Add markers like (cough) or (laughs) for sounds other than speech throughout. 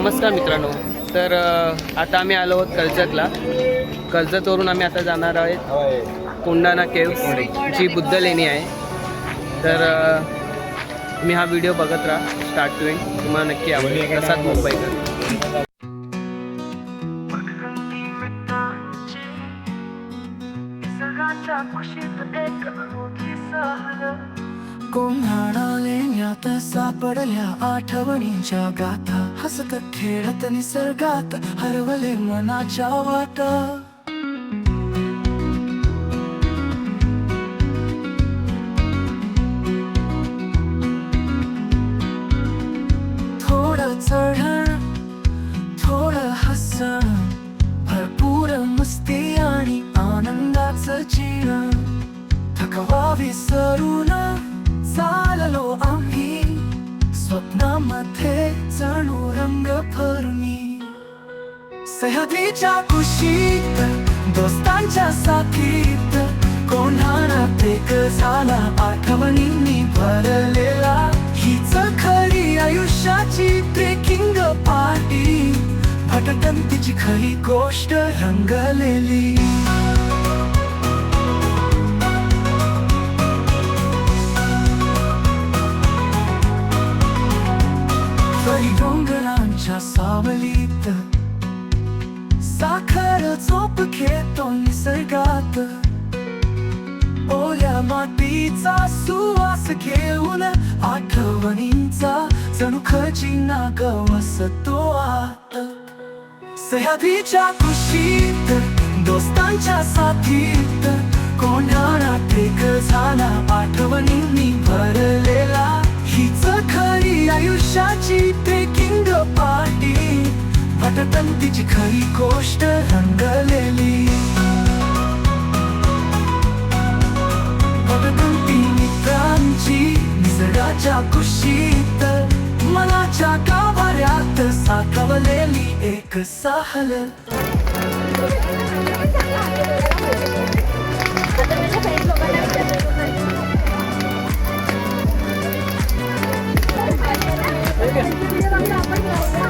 नमस्कार मित्रांनो. तर आता आम्ही आलो आहोत कर्जतला कर्जतवरून आम्ही आता जाणार आहोत कोंडाणा केव्स जी बुद्ध लेणी आहे. तर मी तुम्ही हा व्हिडिओ बघत राहा स्टार्ट टू एंड. तुम्हाला नक्की आवडेल. प्रसाद मुंबईकर कोंढाणा लेण्यात सापडल्या आठवणींच्या गाथा. हसत खेळत निसर्गात हरवले मनाच्या वाट. जणू रंग भरणी सह्याद्रीच्या कुशीत दोस्तांच्या साथीत. कोणाला एक झाला आठवणींनी भरलेला हीच खरी आयुष्याची ब्रेकिंग पार्टी भटकंतीची खरी गोष्ट रंगलेली. फरी डोंगरांच्या सावलीत साखर झोप घेतो निसर्गात ओल्या मातीचा सुवास घेऊन आठवणींचा जणू खजिना गवसतो आत सह्याद्रीच्या कुशीत दोस्तांच्या साथीत कोंढाणा एक झाला आठवणींनी भरलेला भटकंतीची खरी गोष्ट रंगलेली. भटकंती मित्रांची निसर्गाच्या कुशीत मनाच्या गाभाऱ्यात साठवलेली एक सहल. ॲक्वेरियम (laughs) (laughs)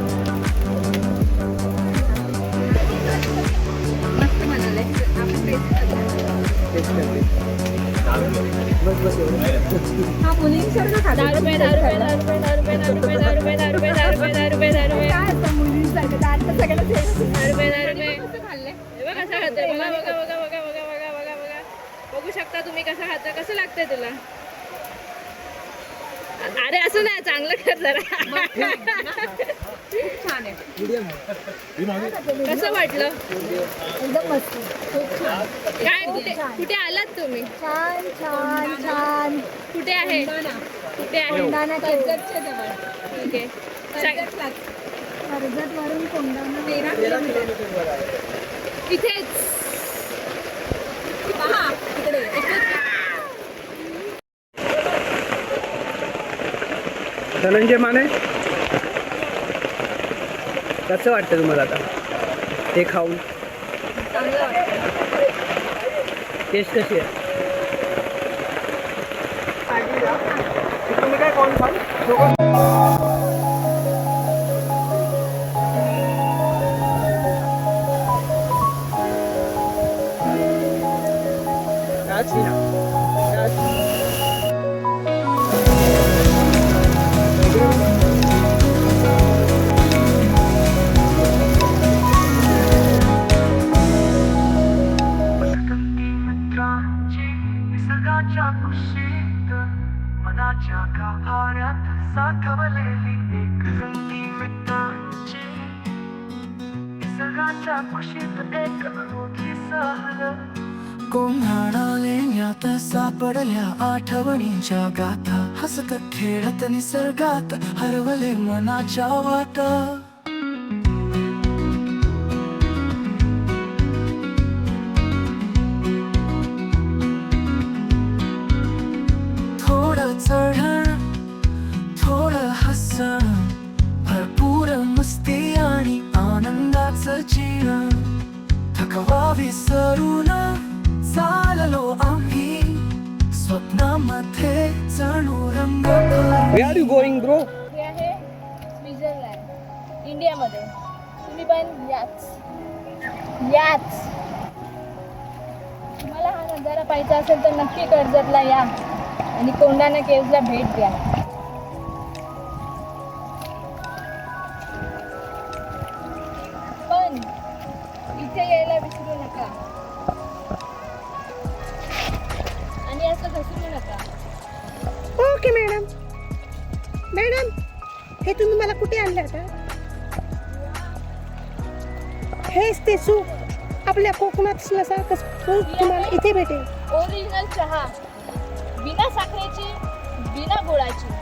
बघू शकता तुम्ही कसं खाता कसं लागतंय तुला अरे असं नाही चांगलं कर जरा. कसं वाटलं? एकदम मस्त काय कुठे कुठे आलात तुम्ही? छान छान छान कुठे आहे? कुठे आहे? ठीक आहे कर्जत वरून कोंढाणा तेरा किलोमीटर इथेच. धनंजय माने? कसं वाटतं तुम्हाला आता? ते खाऊन? टेस्ट कशी आहे? मित्रांची साठवलेली एक रंगी मित्रांची. निसर्गाच्या कुशीत एक अनोखी सहल. कोंघाणालेण्यात सापडल्या आठवणींच्या गाथा. हसत खेळत निसर्गात हरवले मनाच्या वाटा. जीवन थकवा विसरून चाललो आम्ही स्वप्नामध्ये जणू रंग. Where are you going bro हे आहे स्वित्झर्लंड इंडियामध्ये तुम्ही पण याच याच तुम्हाला हा नजारा पाहायचा असेल तर नक्की कर्जतला या. आणि कोंडाणा केव्जला भेट द्या. हे तुम्ही मला कुठे आणलं आता? हेच ते सूप. आपल्या कोकणात असल्यासारखं सूप तुम्हाला इथे भेटेल. ओरिजिनल चहा. बिना साखरेची बिना गुळाची.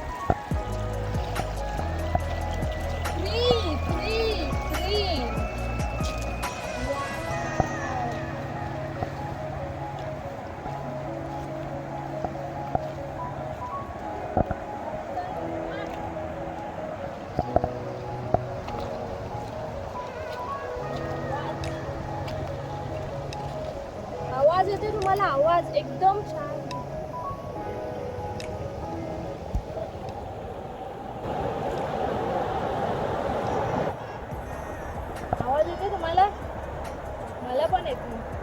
तुम्हाला आवाज एकदम छान. आवाज येते तुम्हाला? मला पण येते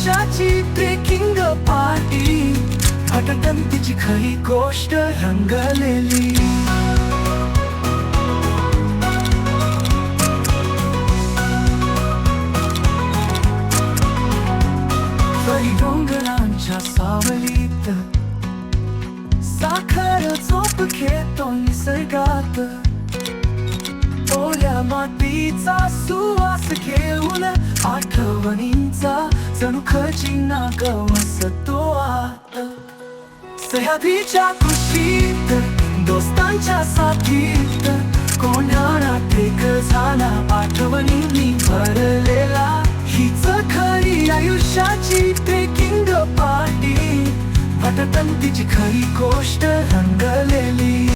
खरी ब्रेकिंग पार्टी तिची खरी गोष्ट रंगलेली. डोंगरांच्या सावलीत साखर झोप घेतो निसर्गात. ओल्या मातीचा सुवास घेऊन आठवणींचा जणू खजिना गवसतो आत सह्याद्रीच्या खुशीत दोस्तांच्या साथीत कोंढाणा टेक झाला आठवणींनी भरलेला हीच खरी आयुष्याची ट्रेकिंग पार्टी वाटतंतीची खरी गोष्ट रंगलेली